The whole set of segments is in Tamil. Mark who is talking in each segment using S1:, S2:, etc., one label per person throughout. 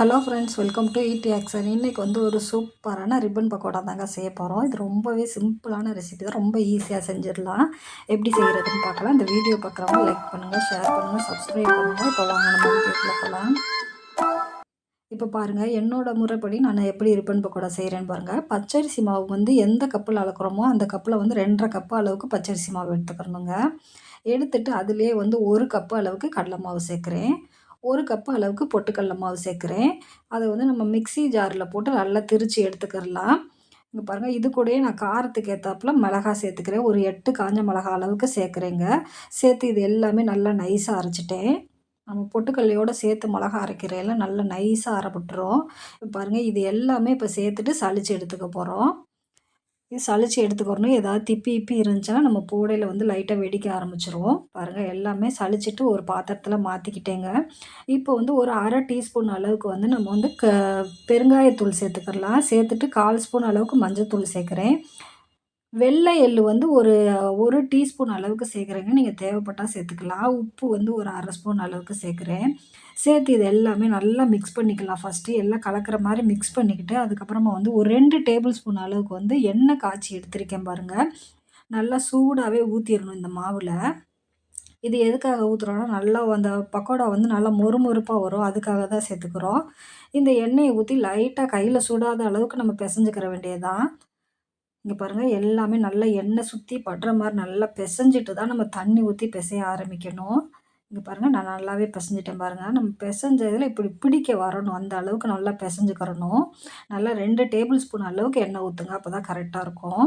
S1: Hello friends welcome to ET action இன்றைக்கி வந்து ஒரு சூப்பரான ரிப்பன் பக்கோடா தாங்க செய்ய போகிறோம் இது ரொம்பவே சிம்பிளான ரெசிபி தான். ரொம்ப ஈஸியாக செஞ்சிடலாம். எப்படி செய்கிறதுன்னு பார்க்கலாம். இந்த வீடியோ பார்க்குறவங்க லைக் பண்ணுங்கள் ஷேர் பண்ணுங்கள் சப்ஸ்கிரைப் பண்ணுங்கள் இப்போ வாங்க நம்ம வீடியோக்குள்ளே போகலாம். இப்போ பாருங்கள் என்னோடய முறைப்படி நான் எப்படி ரிப்பன் பக்கோடா செய்கிறேன்னு பாருங்கள் பச்சரிசி மாவு வந்து எந்த கப்பில் அளக்குறோமோ அந்த கப்பில் வந்து ரெண்டரை கப்பு அளவுக்கு பச்சரிசி மாவு எடுத்துக்கிறணுங்க எடுத்துட்டு அதுலேயே வந்து ஒரு கப்பு அளவுக்கு கடலை மாவு சேர்க்குறேன். ஒரு கப்பு அளவுக்கு பொட்டுக்கடல மாவு சேர்க்குறேன். அதை வந்து நம்ம மிக்ஸி ஜாரில் போட்டு நல்லா திரித்து எடுத்துக்கிடலாம் இங்கே பாருங்கள் இது கூடயே நான் காரத்துக்கு ஏற்றாப்புல மிளகா சேர்த்துக்கிறேன். ஒரு எட்டு காஞ்ச மிளகா அளவுக்கு சேர்க்குறேங்க. சேர்த்து இது எல்லாமே நல்லா நைஸாக அரைச்சிட்டேன். நம்ம பொட்டுக்கல்லையோடு சேர்த்து மிளகா அரைக்கிறையெல்லாம் நல்லா நைஸாக அரைப்பட்டுரும். இப்போ பாருங்கள் இது எல்லாமே இப்போ சேர்த்துட்டு சளிச்சு எடுத்துக்க போகிறோம் சளிச்சு எடுத்துக்கிறணும். ஏதாவது திப்பி இப்பி இருந்துச்சுன்னா நம்ம பூடையில் வந்து லைட்டாக வெடிக்க ஆரம்பிச்சிருவோம். பாருங்கள் எல்லாமே சளிச்சிட்டு ஒரு பாத்திரத்தில் மாற்றிக்கிட்டேங்க இப்போ வந்து ஒரு அரை டீஸ்பூன் அளவுக்கு வந்து நம்ம வந்து க பெருங்காயத்தூள் சேர்த்துக்கலாம் சேர்த்துட்டு கால் ஸ்பூன் அளவுக்கு மஞ்சள் தூள் சேர்க்குறேன். வெள்ளை எள்ளு வந்து ஒரு ஒரு டீஸ்பூன் அளவுக்கு சேர்க்குறேங்க. நீங்கள் தேவைப்பட்டால் சேர்த்துக்கலாம். உப்பு வந்து ஒரு அரை ஸ்பூன் அளவுக்கு சேர்க்குறேன். சேர்த்து இது எல்லாமே நல்லா மிக்ஸ் பண்ணிக்கலாம். ஃபஸ்ட்டு எல்லாம் கலக்கிற மாதிரி மிக்ஸ் பண்ணிக்கிட்டு அதுக்கப்புறமா வந்து ஒரு ரெண்டு டேபிள் ஸ்பூன் அளவுக்கு வந்து எண்ணெய் காய்ச்சி எடுத்திருக்கேன் பாருங்கள் நல்லா சூடாகவே ஊற்றிடணும் இந்த மாவில். இது எதுக்காக ஊற்றுறோன்னா நல்லா அந்த பக்கோடா வந்து நல்லா மொறுமொறுப்பாக வரும். அதுக்காக தான் சேர்த்துக்கிறோம். இந்த எண்ணெயை ஊற்றி லைட்டாக கையில் சுடாத அளவுக்கு நம்ம பிசைஞ்சுக்கிற வேண்டியது இங்கே பாருங்கள் எல்லாமே நல்லா எண்ணெய் சுற்றி படுற மாதிரி நல்லா பிசைஞ்சிட்டு தான் நம்ம தண்ணி ஊற்றி பிசைய ஆரம்பிக்கணும். இங்கே பாருங்கள் நான் நல்லாவே பிசைஞ்சிட்டேன் பாருங்கள் நம்ம பிசைஞ்சதில் இப்படி பிடிக்க வரணும். அந்த அளவுக்கு நல்லா பிசைஞ்சுக்கிறணும். நல்லா ரெண்டு டேபிள் ஸ்பூன் அளவுக்கு எண்ணெய் ஊற்றுங்க அப்போ தான் கரெக்டாக இருக்கும்.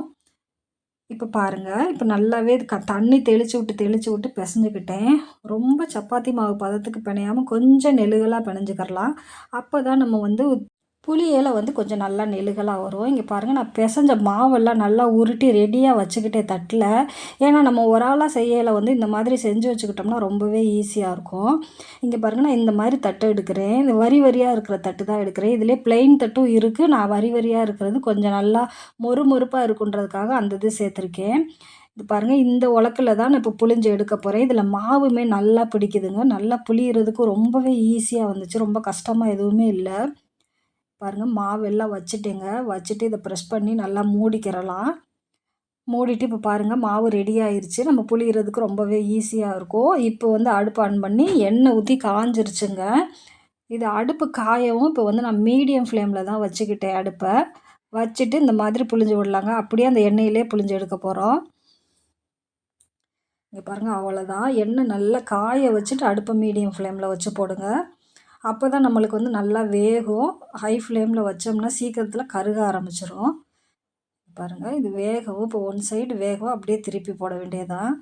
S1: இப்போ பாருங்கள் இப்போ நல்லாவே க தண்ணி தெளித்து விட்டு தெளித்து விட்டு பிசைஞ்சுக்கிட்டேன். ரொம்ப சப்பாத்தி மாவு பதத்துக்கு பிணையாமல் கொஞ்சம் நெழுகலாக பிணைஞ்சிக்கிறலாம். அப்போ தான் நம்ம வந்து புளி வந்து கொஞ்சம் நல்லா நெழுகலாக வரும். இங்கே பாருங்கள் நான் பிசைஞ்ச மாவெல்லாம் நல்லா உருட்டி ரெடியாக வச்சுக்கிட்டே தட்டில். ஏன்னா நம்ம ஒரு ஆளாக செய்யலை வந்து இந்த மாதிரி செஞ்சு வச்சுக்கிட்டோம்னா ரொம்பவே ஈஸியாக இருக்கும். இங்கே பாருங்கள் நான் இந்த மாதிரி தட்டு எடுக்கிறேன். இந்த வரி வரியாக இருக்கிற தட்டு தான் எடுக்கிறேன். இதிலே பிளெயின் தட்டும் இருக்குது. நான் வரி வரியாக இருக்கிறது கொஞ்சம் நல்லா மொறு மொறுப்பாக இருக்குன்றதுக்காக அந்த இது சேர்த்துருக்கேன். இது பாருங்கள் இந்த உலக்கில் தான் நான் இப்போ புளிஞ்சு எடுக்க போகிறேன் இதில் மாவுமே நல்லா பிடிக்குதுங்க. நல்லா புளியறதுக்கு ரொம்பவே ஈஸியாக வந்துச்சு. ரொம்ப கஷ்டமாக எதுவுமே இல்லை. பாருங்கள் மாவு எல்லாம் வச்சுட்டேங்க. வச்சுட்டு இதை ப்ரெஸ் பண்ணி நல்லா மூடிக்கிறலாம். மூடிட்டு இப்போ பாருங்கள் மாவு ரெடி ஆயிடுச்சு நம்ம புளியறதுக்கு ரொம்பவே ஈஸியாக இருக்கும். இப்போ வந்து அடுப்பு ஆன் பண்ணி எண்ணெய் ஊற்றி காஞ்சிருச்சுங்க. இது அடுப்பு காயவும் இப்போ வந்து நான் மீடியம் ஃப்ளேமில் தான் வச்சுக்கிட்டேன் அடுப்பை. வச்சுட்டு இந்த மாதிரி புளிஞ்சு விடலாங்க. அப்படியே அந்த எண்ணெயிலே புளிஞ்சு எடுக்க போகிறோம் இங்கே பாருங்கள் அவ்வளோதான் எண்ணெய் நல்லா காய வச்சுட்டு அடுப்பை மீடியம் ஃப்ளேமில் வச்சு போடுங்க. அப்போ தான் நம்மளுக்கு வந்து நல்லா வேகும். ஹை ஃப்ளேமில் வச்சோம்னா சீக்கிரத்தில் கருக ஆரம்பிச்சிடும் பாருங்கள் இது வேகவும் இப்போ ஒன் சைடு வேகவும் அப்படியே திருப்பி போட வேண்டியதான்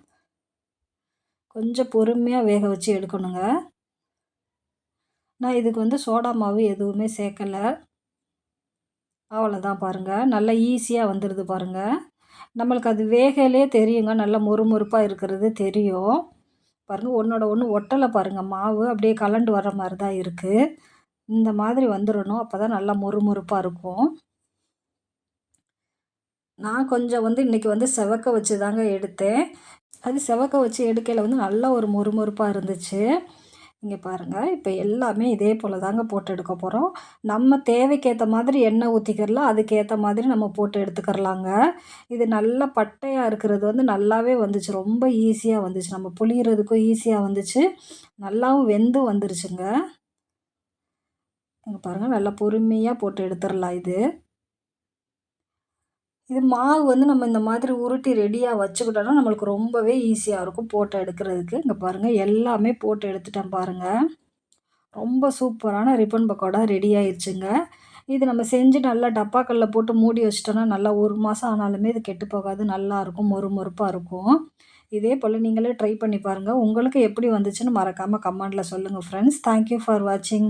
S1: கொஞ்சம் பொறுமையாக வேக வச்சு எடுக்கணுங்க. நான் இதுக்கு வந்து சோடா மாவு எதுவுமே சேர்க்கலை. அவ்வளோதான் பாருங்கள் நல்லா ஈஸியாக வந்துடுது பாருங்கள் நம்மளுக்கு அது வேகலே தெரியுங்க. நல்லா மொறுமொறுப்பாக இருக்கிறது தெரியும். பாருங்கள் ஒன்றோட ஒன்று ஒட்டலை பாருங்கள் மாவு அப்படியே கலண்டு வர மாதிரி தான் இருக்குது இந்த மாதிரி வந்துடணும் அப்போ தான் நல்லா மொறுமொறுப்பாக இருக்கும். நான் கொஞ்சம் வந்து இன்றைக்கி வந்து செவக்க வச்சு தாங்க எடுத்தேன். அது செவக்க வச்சு எடுக்கையில் வந்து நல்லா ஒரு மொறுமொறுப்பாக இருந்துச்சு. இங்கே பாருங்கள் இப்போ எல்லாமே இதே போல் தாங்க போட்டு எடுக்க போகிறோம் நம்ம தேவைக்கேற்ற மாதிரி எண்ணெய் ஊற்றிக்கிறலாம் அதுக்கேற்ற மாதிரி நம்ம போட்டு எடுத்துக்கிறலாங்க. இது நல்லா பட்டையாக இருக்கிறது வந்து நல்லாவே வந்துச்சு. ரொம்ப ஈஸியாக வந்துச்சு. நம்ம புளியறதுக்கும் ஈஸியாக வந்துச்சு. நல்லாவும் வெந்து வந்துருச்சுங்க. இங்கே பாருங்கள் நல்லா பொறுமையாக போட்டு எடுத்துடலாம் இது. இது மாவு வந்து நம்ம இந்த மாதிரி உருட்டி ரெடியாக வச்சுக்கிட்டோன்னா நம்மளுக்கு ரொம்பவே ஈஸியாக இருக்கும் போட்டு எடுக்கிறதுக்கு. இங்கே பாருங்கள் எல்லாமே போட்டு எடுத்துட்டேன் பாருங்கள் ரொம்ப சூப்பரான ரிப்பன் பக்கோடா ரெடி ஆயிடுச்சுங்க இது நம்ம செஞ்சு நல்லா டப்பாக்களில் போட்டு மூடி வச்சிட்டோன்னா நல்லா ஒரு மாதம் ஆனாலுமே இது கெட்டு போகாது நல்லாயிருக்கும் மொறுமொறுப்பாக இருக்கும். இதே போல் நீங்களே ட்ரை பண்ணி பாருங்கள் உங்களுக்கு எப்படி வந்துச்சுன்னு மறக்காமல் கமெண்டில் சொல்லுங்கள் ஃப்ரெண்ட்ஸ் தேங்க்யூ ஃபார் வாட்சிங்